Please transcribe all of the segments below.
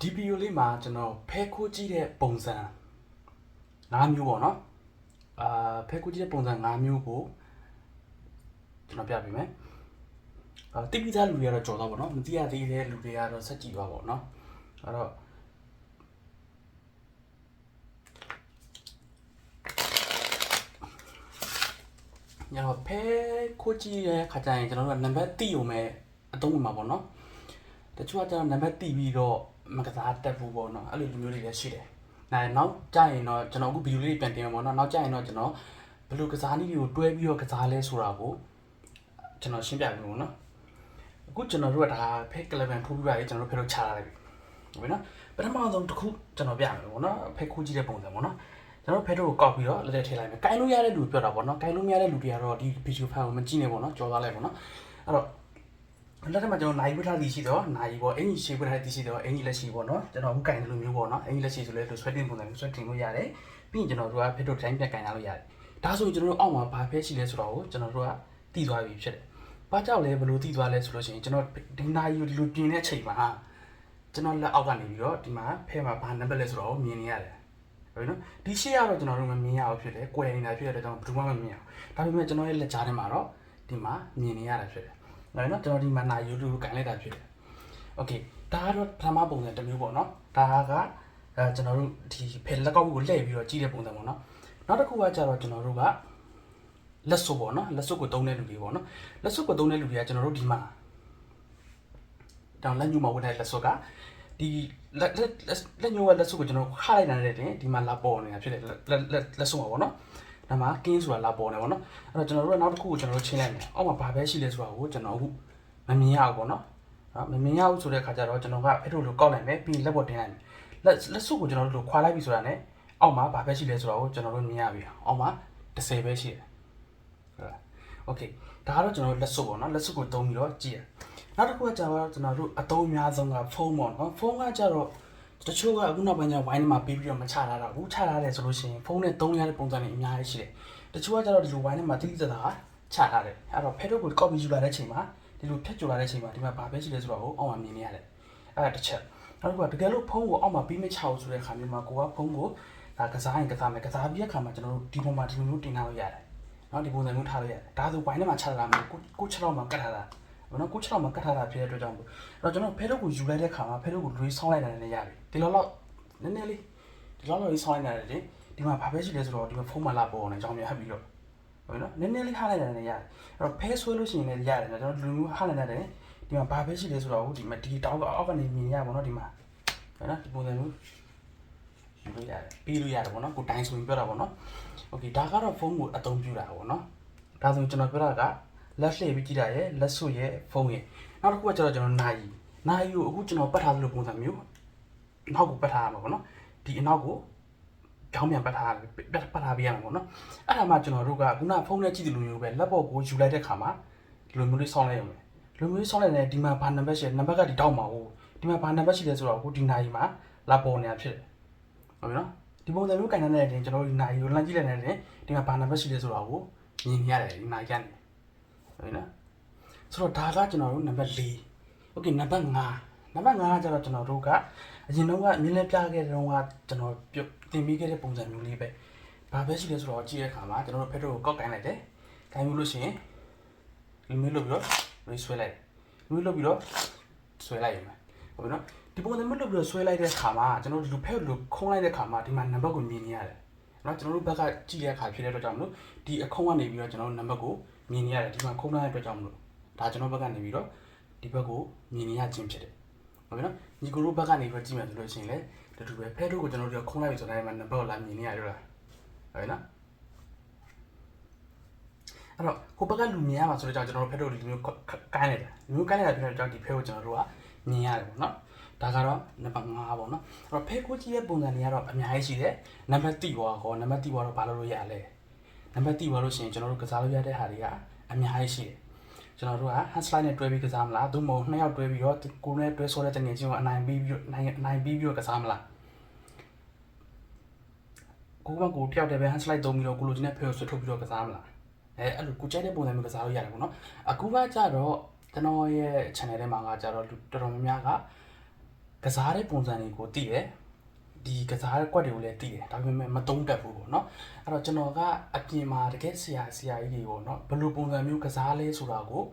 ဒီဗီဒီယိုလေးမှာကျွန်တော်ဖဲခိုးကြည့်တဲ့ပုံစံ၅မျိုးပေါ့နော်အာဖဲခိုးကြည့်တဲ့ပုံစံ၅မျိုးကိုကျွန်တော်ပြပေးမယ်အာတိပိသားလူတွေကတော့ကြော်တော့ပေါ့နော်မသိရသေးတဲ့လူတွေကတော့ဆက်ကြည့်ပါပေါ့နော်အဲ့တော့ညတော့ဖဲခိုးကြည့်တဲ့ခါကျရင်ကျွန်တော်တို့ကနံပါတ်တိုံမဲ့အသုံးဝင်မှာပေါ့နော်တချို့ကကျတော့နံပါတ်တီးပြီးတော့ မကစားတက်ဘူးပေါ့နော်အဲ့လိုလူမျိုးတွေလည်းရှိတယ်။နိုင်နောက်ကြရင်တော့ကျွန်တော်အခုဗီဒီယိုလေးပြန်တင်မှာပေါ့နော်နောက်ကြရင်တော့ကျွန်တော်ဘယ်လိုကစားနည်းတွေကိုတွဲပြီးတော့ကစားလဲဆိုတာကိုကျွန်တော်ရှင်းပြပေးမယ်နော်။အခုကျွန်တော်တို့ကဒါဖက်11ထိုးပြီးပါလေကျွန်တော်တို့ဖက်လို့ချလာလိုက်ပြီ။ဟုတ်ပြီနော်။ပထမဆုံးတစ်ခုကျွန်တော်ပြမယ်ပေါ့နော်။ဖက်ခိုးကြည့်တဲ့ပုံစံပေါ့နော်။ကျွန်တော်ဖက်တို့ကိုကောက်ပြီးတော့လက်ထက်ထည့်လိုက်မယ်။ကိုင်လို့ရတဲ့လူပြောတာပေါ့နော်။ကိုင်လို့မရတဲ့လူတွေကတော့ဒီဗီဒီယိုဖိုင်ကိုမကြည့်နဲ့ပေါ့နော်။ကြော်သွားလိုက်ပေါ့နော်။အဲ့တော့ လက်ထက်မှာကျွန်တော်နိုင်ဝတ်ထားသည်ရှိတော့နိုင်ပေါ့အင်ကြီးရှေ့ဝတ်ထားသည်ရှိတော့အင်ကြီးလက်ရှိပေါ့နော်ကျွန်တော်အခုကင်တယ်လို့မျိုးပေါ့နော်အင်ကြီးလက်ရှိဆိုလဲသူဆွဲတင်ပုံစံမျိုးဆွဲတင်လို့ရတယ်ပြီးရင်ကျွန်တော်တို့ကဖက်တို့တိုင်းပြက်ကင်ရလို့ရတယ်ဒါဆိုရင်ကျွန်တော်တို့အောက်မှာဘာဖက်ရှိလဲဆိုတော့ကိုကျွန်တော်တို့ကတည်သွားပြီဖြစ်တယ်ဘာကြောင့်လဲဘလို့တည်သွားလဲဆိုလို့ရှိရင်ကျွန်တော်ဒီနိုင်ယူလူပြင်တဲ့အချိန်မှာကျွန်တော်လက်အောက်ကနေပြီးတော့ဒီမှာဖဲမှာဘာနံပါတ်လဲဆိုတော့မြင်နေရတယ်ဟုတ်နော်ဒီရှေ့ကတော့ကျွန်တော်တို့မမြင်ရဘူးဖြစ်တယ်၊ကွယ်နေတာဖြစ်တဲ့အတွက်ကျွန်တော်ဘယ်သူမှမမြင်အောင်ဒါပေမဲ့ကျွန်တော်ရဲ့လက်ကြားထဲမှာတော့ဒီမှာမြင်နေရတာဖြစ်တယ် နော်နော်ကျွန်တော်ဒီမှာနာ YouTube ကိုကန်လိုက်တာဖြစ်တယ် Okay ဒါကတော့ပထမပုံစံတစ်မျိုးပေါ့နော်ဒါကအဲကျွန်တော်တို့ဒီဖယ်လက်ကောက်ကိုလှည့်ပြီးတော့ကြည့်တဲ့ပုံစံပေါ့နော်နောက်တစ်ခုကကျတော့ကျွန်တော်တို့ကလက်စွပ်ပေါ့နော်လက်စွပ်ကိုသုံးတဲ့လူတွေပေါ့နော်လက်စွပ်ကိုသုံးတဲ့လူတွေကကျွန်တော်တို့ဒီမှာတောင်လက်ညှိုးမှာဝင်တဲ့လက်စွပ်ကဒီလက်လက်လက်ညှိုးကလက်စွပ်ကိုကျွန်တော်ခလိုက်နိုင်တဲ့တင်ဒီမှာလာပေါ်နေတာဖြစ်တယ်လက်လက်လက်စွပ်မှာပေါ့နော် ဒါမှကင်းဆိုတာလာပေါ်နေပေါ့နော်အဲ့တော့ကျွန်တော်တို့ကနောက်တစ်ခုကိုကျွန်တော်တို့ချင်းလိုက်မယ်အောက်မှာဘာပဲရှိလဲဆိုတာကိုကျွန်တော်အခုမမြင်ရဘူးပေါ့နော်နော်မမြင်ရဘူးဆိုတဲ့ခါကျတော့ကျွန်တော်ကအဲ့လိုလိုကောက်လိုက်မယ်ပြီးရင်လက်ပေါ်တင်လိုက်မယ်လက်လက်စွပ်ကိုကျွန်တော်တို့လိုခွာလိုက်ပြီဆိုတာ ਨੇ အောက်မှာဘာပဲရှိလဲဆိုတာကိုကျွန်တော်တို့မြင်ရပြီအောက်မှာ30ပဲရှိတယ်ဟုတ်လားโอเคဒါကတော့ကျွန်တော်တို့လက်စွပ်ပေါ့နော်လက်စွပ်ကိုတုံးပြီးတော့ကြည့်ရနောက်တစ်ခုကကျတော့ကျွန်တော်တို့အသုံးအများဆုံးကဖုန်းပေါ့နော်ဖုန်းကကျတော့ တချို့ကအခုနောက်ပိုင်းကျဝိုင်းထဲမှာပြီးပြီးတော့မချလာတော့ဘူးချလာတယ်ဆိုလို့ရှိရင်ဖုန်းနဲ့သုံးရတဲ့ပုံစံတွေအများကြီးရှိတယ်တချို့ကကျတော့ဒီလိုဝိုင်းထဲမှာတိတိကျကျချလာတယ်အဲ့တော့ဖဲတော့ကို copy ယူလာတဲ့ချိန်မှာဒီလိုဖြတ်ကျော်လာတဲ့ချိန်မှာဒီမှာဘာပဲရှိလဲဆိုတော့အောက်မှာမြင်နေရတယ်အဲ့ဒါတစ်ချက်နောက်တစ်ခုကတကယ်လို့ဖုန်းကိုအောက်မှာပြီးမချအောင်ဆိုတဲ့ခါမျိုးမှာကိုကဖုန်းကိုဒါကစားရင်ကစားမယ်ကစားပြီးတဲ့ခါမှာကျွန်တော်တို့ဒီပုံမှာဒီလိုမျိုးတင်ထားလို့ရတယ်နော်ဒီပုံစံမျိုးထားလို့ရတယ်ဒါဆိုဝိုင်းထဲမှာချလာမှာကိုကိုချက်တော့မှာကတ်ထားတာ ဘာလို့ကိုချက်တော့မှာကတ်ထားတာဖြစ်တဲ့အတွက်ကြောင့်မို့အဲ့တော့ကျွန်တော်ဖဲတော့ကိုယူလိုက်တဲ့ခါမှာဖဲတော့ကိုလွေးဆောင်းလိုက်တာလည်းရပြီဒီလိုတော့နည်းနည်းလေးဒီလိုတော့လေးဆောင်းလိုက်တာလေဒီမှာဘာပဲရှိလဲဆိုတော့ဒီမှာဖုန်းမှာလာပေါ်နေကြောင်းများဟပ်ပြီးတော့ဟုတ်နော်နည်းနည်းလေးဟားလိုက်တာလည်းရတယ်အဲ့တော့ဖဲဆွဲလို့ရှိရင်လည်းရတယ်နော်ကျွန်တော်လူမျိုးဟားလိုက်တာလည်းဒီမှာဘာပဲရှိလဲဆိုတော့ဒီမှာဒီတောင်းကအောက်ကနေမြင်ရပါတော့ဒီမှာဟုတ်နော်ဒီပုံစံမျိုးယူလို့ရတယ်ပြီးလို့ရတယ်ပေါ့နော်ကိုတိုင်းဆိုရင်ပြောတာပေါ့နော်โอเคဒါကတော့ဖုန်းကိုအသုံးပြုတာပေါ့နော်ဒါဆိုရင်ကျွန်တော်ပြောတာက လက်လှည့်ပြီးကြည့်တာရဲ့လက်ဆွရဲ့ဖုန်းရဲ့နောက်တစ်ခုကကျတော့ကျွန်တော်နာယီနာယီကိုအခုကျွန်တော်ပတ်ထားသလိုပုံစံမျိုးနောက်ကိုပတ်ထားရမှာပေါ့နော်ဒီအနောက်ကိုကြောင်းပြန်ပတ်ထားပတ်ပတ်ထားပေးရမှာပေါ့နော်အဲ့ဒါမှကျွန်တော်တို့ကခုနဖုန်းနဲ့ကြည့်တယ်လို့မျိုးပဲလက်ပေါ်ကိုယူလိုက်တဲ့ခါမှာဒီလိုမျိုးလေးဆောင်းလိုက်ရမယ်ဒီလိုမျိုးလေးဆောင်းလိုက်တဲ့ဒီမှာဘာနံပါတ်ရှိနံပါတ်ကဒီတောက်မှာဟုတ်ဒီမှာဘာနံပါတ်ရှိလဲဆိုတော့အခုဒီနာယီမှာလာပေါ်နေတာဖြစ်တယ်ဟုတ်ပြီနော်ဒီပုံစံမျိုးကင်တဲ့တဲ့ကျွန်တော်တို့ဒီနာယီကိုလမ်းကြည့်လိုက်တဲ့ဒီမှာဘာနံပါတ်ရှိလဲဆိုတော့ကိုမြင်ရတယ်ဒီနာယီကနေ ဟုတ်လားဆိုတော့ဒါကကျွန်တော်တို့နံပါတ်4 okay နံပါတ်5နံပါတ်5ကကျတော့ကျွန်တော်တို့ကအရင်တော့ကအမြင်လဲပြခဲ့တဲ့တုန်းကကျွန်တော်တင်ပြီးခဲ့တဲ့ပုံစံမျိုးလေးပဲဘာပဲရှိလဲဆိုတော့ကြည့်တဲ့အခါမှာကျွန်တော်တို့ဖက်တို့ကိုကောက်ကိုင်းလိုက်တယ်ကိုင်းပြီးလို့ရှိရင်လူမျိုးလုပ်ပြီးတော့ရေးဆွဲလိုက်လူမျိုးလုပ်ပြီးတော့ဆွဲလိုက်ရမယ်ဟုတ်ပြီနော်ဒီပုံစံမျိုးလုပ်ပြီးတော့ဆွဲလိုက်တဲ့အခါမှာကျွန်တော်လူဖက်လူခုံးလိုက်တဲ့အခါမှာဒီမှာနံပါတ်ကိုမြင်နေရတယ်နော်ကျွန်တော်တို့ဘက်ကကြည့်ရတဲ့အခါဖြစ်တဲ့အတွက်ကြောင့်မလို့ဒီအခုံးကနေပြီးတော့ကျွန်တော်တို့နံပါတ်ကို မြင်နေရတယ်ဒီမှာခုံးလိုက်တဲ့အတွက်ကြောင့်မလို့ဒါကျွန်တော်ဘက်ကနေပြီးတော့ဒီဘက်ကိုမြင်နေရခြင်းဖြစ်တယ်ဟုတ်ပြီနော်ညီကိုတို့ဘက်ကနေပြီးတော့ကြည့်မယ်ဆိုလို့ရှိရင်လည်းတူတူပဲဖဲတို့ကိုကျွန်တော်တို့ခုံးလိုက်ပြီဆိုတော့ဒီမှာနံပါတ်ကိုလာမြင်နေရတယ်လားဟုတ်ပြီနော်အဲ့တော့ကိုဘက်ကလူမြင်ရမှာဆိုတော့ကျွန်တော်တို့ဖက်တို့ဒီမျိုးကိုင်းလိုက်တာဒီမျိုးကိုင်းလိုက်တာဖြစ်တဲ့ကြောင့်ဒီဖဲကိုကျွန်တော်တို့ကမြင်ရတယ်ပေါ့နော်ဒါကတော့နံပါတ်5ပေါ့နော်အဲ့တော့ဖဲကိုကြီးရဲ့ပုံစံတွေကတော့အများကြီးရှိတယ်နံပါတ်3ဘောကောနံပါတ်3ဘောတော့ဘာလို့လို့ရလဲ နံပါတ်3ဘောလို့ရှိရင်ကျွန်တော်တို့ကစားလို့ရတဲ့ဟာတွေကအများကြီးရှိတယ်ကျွန်တော်တို့က hand slide နဲ့တွဲပြီးကစားမလားသို့မဟုတ်နှစ်ယောက်တွဲပြီးတော့ကိုယ်နဲ့တွဲဆောတဲ့တငယ်ချင်းကိုအနိုင်ပြီးပြီးတော့နိုင်နိုင်ပြီးပြီးတော့ကစားမလားကိုကကိုတယောက်တည်းပဲ hand slide သုံးပြီးတော့ကိုလိုချင်တဲ့ဖဲကိုဆွတ်ထုတ်ပြီးတော့ကစားမလားအဲအဲ့လိုကိုကြိုက်တဲ့ပုံစံမျိုးကစားလို့ရတယ်ပေါ့နော်အခုကကြတော့ကျွန်တော်ရဲ့ channel ထဲမှာကကြတော့လူတော်တော်များများကကစားတဲ့ပုံစံတွေကိုသိတယ် ဒီကစားတဲ့ကွက်တွေကိုလည်းသိတယ်ဒါပေမဲ့မသုံးတတ်ဘူးပေါ့နော်အဲ့တော့ကျွန်တော်ကအပြင်မှာတကယ်ဆရာဆရာကြီးတွေပေါ့နော်ဘယ်လိုပုံစံမျိုးကစားလဲဆိုတာကို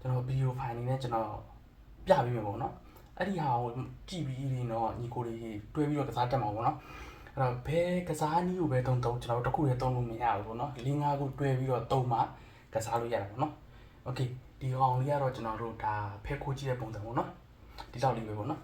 ကျွန်တော်ဗီဒီယိုဖိုင်နေနဲ့ကျွန်တော်ပြပေးမယ်ပေါ့နော်အဲ့ဒီဟာကိုကြည့်ပြီးရင်တော့ညီကိုတွေတွဲပြီးတော့ကစားတတ်မှာပေါ့နော်အဲ့တော့ဘယ်ကစားနည်းကိုပဲတုံတုံကျွန်တော်တို့တစ်ခုတည်းတုံလို့မရဘူးပေါ့နော်၄၅ခုတွဲပြီးတော့တုံမှကစားလို့ရတာပေါ့နော်โอเคဒီကောင်လေးကတော့ကျွန်တော်တို့ဒါဖဲခိုးကြည့်တဲ့ပုံစံပေါ့နော်ဒီလောက်လေးပဲပေါ့နော်